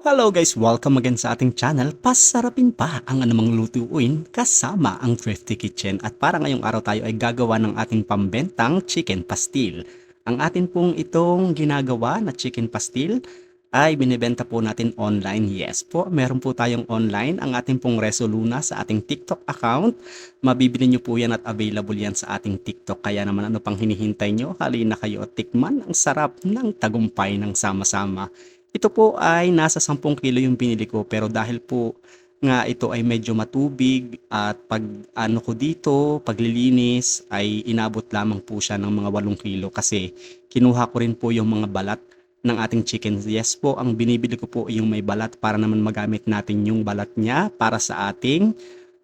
Hello guys! Welcome again sa ating channel. Pasarapin pa ang anumang lutuin kasama ang Thrifty Kitchen. At para ngayong araw tayo ay gagawa ng ating pambentang chicken pastil. Ang atin pong itong ginagawa na chicken pastil ay binibenta po natin online. Yes po, meron po tayong online. Ang ating pong Resoluna sa ating TikTok account. Mabibili nyo po yan at available yan sa ating TikTok. Kaya naman ano pang hinihintay nyo? Halina kayo at tikman ang sarap ng tagumpay ng sama-sama. Ito po ay nasa 10 kilo yung binili ko pero dahil po nga ito ay medyo matubig at pag ano ko dito, paglilinis ay inabot lamang po siya ng mga 8 kilo kasi kinuha ko rin po yung mga balat ng ating chicken. Yes po, ang binibili ko po yung may balat para naman magamit natin yung balat niya para sa ating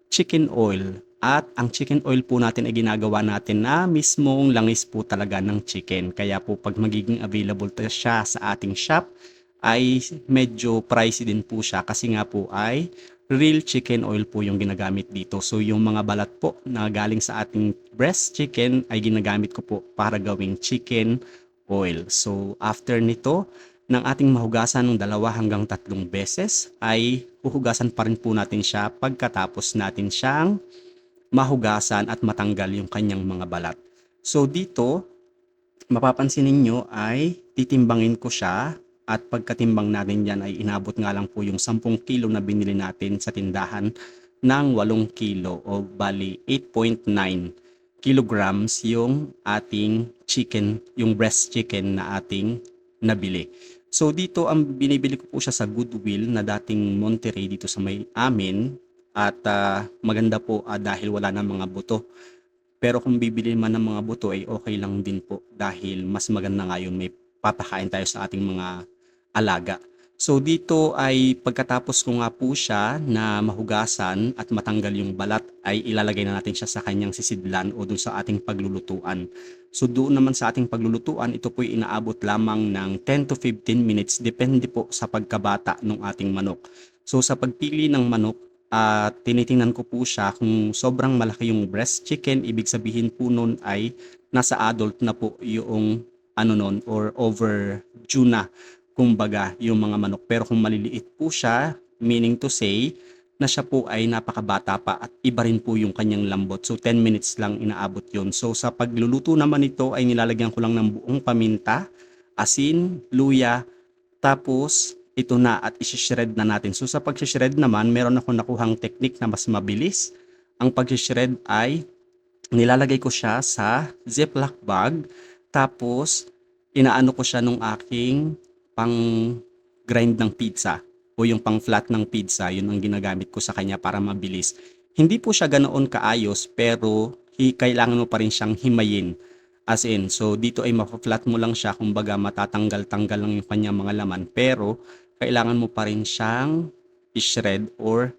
chicken oil. At ang chicken oil po natin ay ginagawa natin na mismong langis po talaga ng chicken. Kaya po pag magiging available to siya sa ating shop, ay medyo pricey din po siya kasi nga po ay real chicken oil po yung ginagamit dito. So yung mga balat po na galing sa ating breast chicken ay ginagamit ko po para gawing chicken oil. So after nito, ng ating mahugasan ng dalawa hanggang tatlong beses ay huhugasan pa rin po natin siya pagkatapos natin siyang mahugasan at matanggal yung kanyang mga balat. So dito, mapapansin ninyo ay titimbangin ko siya at pagkatimbang natin yan ay inabot nga lang po yung 10 kilo na binili natin sa tindahan ng 8 kilo o bali 8.9 kilograms yung ating chicken, yung breast chicken na ating nabili. So dito ang binibili ko po siya sa Goodwill na dating Monterey dito sa may amin at ah, maganda po ah, dahil wala na mga buto. Pero kung bibili man ng mga buto ay okay lang din po dahil mas maganda nga yun may papakain tayo sa ating mga alaga. So dito ay pagkatapos ko nga po siya na mahugasan at matanggal yung balat ay ilalagay na natin siya sa kanyang sisidlan o doon sa ating paglulutuan. So doon naman sa ating paglulutuan, ito po inaabot lamang ng 10 to 15 minutes depende po sa pagkabata ng ating manok. So sa pagpili ng manok, at tinitingnan ko po siya kung sobrang malaki yung breast chicken, ibig sabihin po nun ay nasa adult na po yung ano nun or overdue na kumbaga yung mga manok. Pero kung maliliit po siya, meaning to say na siya po ay napakabata pa at iba rin po yung kanyang lambot. So 10 minutes lang inaabot yun. So sa pagluluto naman ito ay nilalagyan ko lang ng buong paminta, asin, luya, tapos ito na at isi-shred na natin. So sa pag-shred naman, meron ako nakuhang technique na mas mabilis. Ang pag-shred ay nilalagay ko siya sa Ziploc bag tapos inaano ko siya nung aking pang grind ng pizza o yung pang flat ng pizza, yun ang ginagamit ko sa kanya para mabilis. Hindi po siya ganoon kaayos pero kailangan mo pa rin siyang himayin. As in, so dito ay ma-flat mo lang siya, kumbaga matatanggal-tanggal lang yung kanyang mga laman pero kailangan mo pa rin siyang i-shred or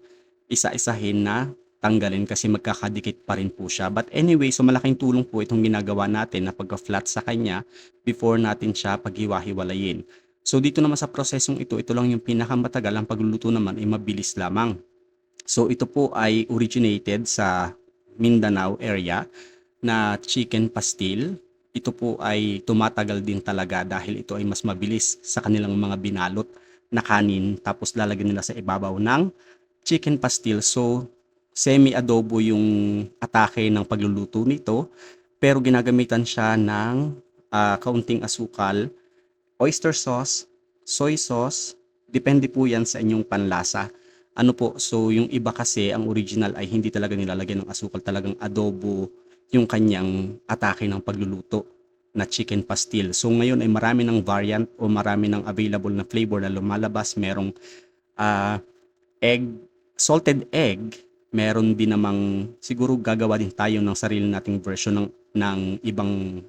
isa-isahin na tanggalin kasi magkakadikit pa rin po siya. But anyway, so malaking tulong po itong ginagawa natin na pagka-flat sa kanya before natin siya paghiwa-hiwalayin. So dito naman sa prosesong ito, ito lang yung pinakamatagal. Ang pagluluto naman ay mabilis lamang. So ito po ay originated sa Mindanao area na chicken pastil. Ito po ay tumatagal din talaga dahil ito ay mas mabilis sa kanilang mga binalot na kanin tapos lalagyan nila sa ibabaw ng chicken pastil. So semi-adobo yung atake ng pagluluto nito pero ginagamitan siya ng ah, kaunting asukal, oyster sauce, soy sauce, depende po yan sa inyong panlasa. Ano po, so yung iba kasi ang original ay hindi talaga nilalagyan ng asukal, talagang adobo yung kanyang atake ng pagluluto na chicken pastil. So ngayon ay marami ng variant o marami ng available na flavor na lumalabas. Merong ah, egg, salted egg, meron din namang siguro gagawa din tayo ng sarili nating version ng, ng ibang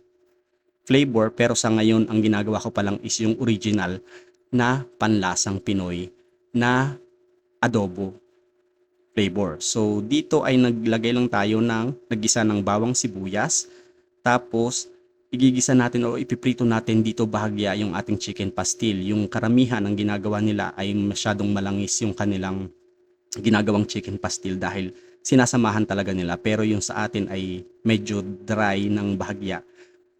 flavor pero sa ngayon ang ginagawa ko pa lang is yung original na panlasang Pinoy na adobo flavor. So dito ay naglagay lang tayo ng nagisa ng bawang sibuyas tapos igigisa natin o ipiprito natin dito bahagya yung ating chicken pastil. Yung karamihan ang ginagawa nila ay masyadong malangis yung kanilang ginagawang chicken pastil dahil sinasamahan talaga nila pero yung sa atin ay medyo dry ng bahagya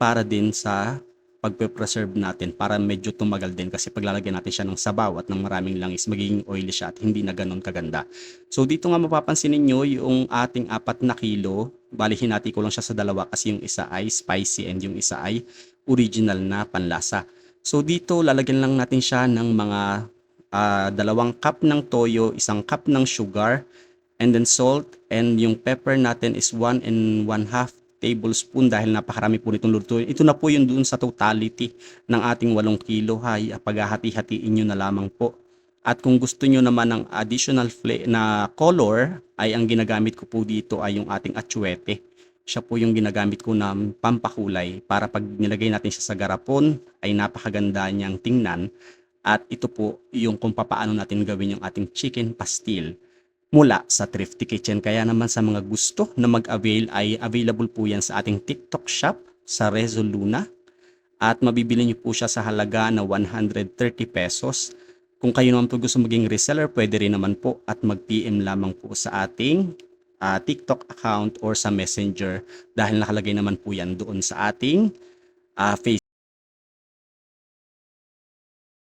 para din sa pagpe-preserve natin para medyo tumagal din kasi paglalagyan natin siya ng sabaw at ng maraming langis magiging oily siya at hindi na ganun kaganda. So dito nga mapapansin ninyo yung ating apat na kilo, bali hinati ko lang siya sa dalawa kasi yung isa ay spicy and yung isa ay original na panlasa. So dito lalagyan lang natin siya ng mga ah, dalawang cup ng toyo, isang cup ng sugar, and then salt, and yung pepper natin is 1 and 1 half tablespoon dahil napakarami po nitong lutuin. Ito na po yung dun sa totality ng ating 8 kilo. Hay, paghahati-hatiin nyo na lamang po. At kung gusto nyo naman ng additional na color, ay ang ginagamit ko po dito ay yung ating atsuete. Siya po yung ginagamit ko na pampakulay para pag nilagay natin siya sa garapon ay napakaganda niyang tingnan. At ito po yung kung papaano natin gawin yung ating chicken pastil mula sa Thrifty Kitchen. Kaya naman sa mga gusto na mag-avail ay available po yan sa ating TikTok shop sa Rezo Luna at mabibili niyo po siya sa halaga na 130 pesos. Kung kayo naman po gusto maging reseller, pwede rin naman po at mag-PM lamang po sa ating ah, TikTok account or sa Messenger dahil nakalagay naman po yan doon sa ating ah, Facebook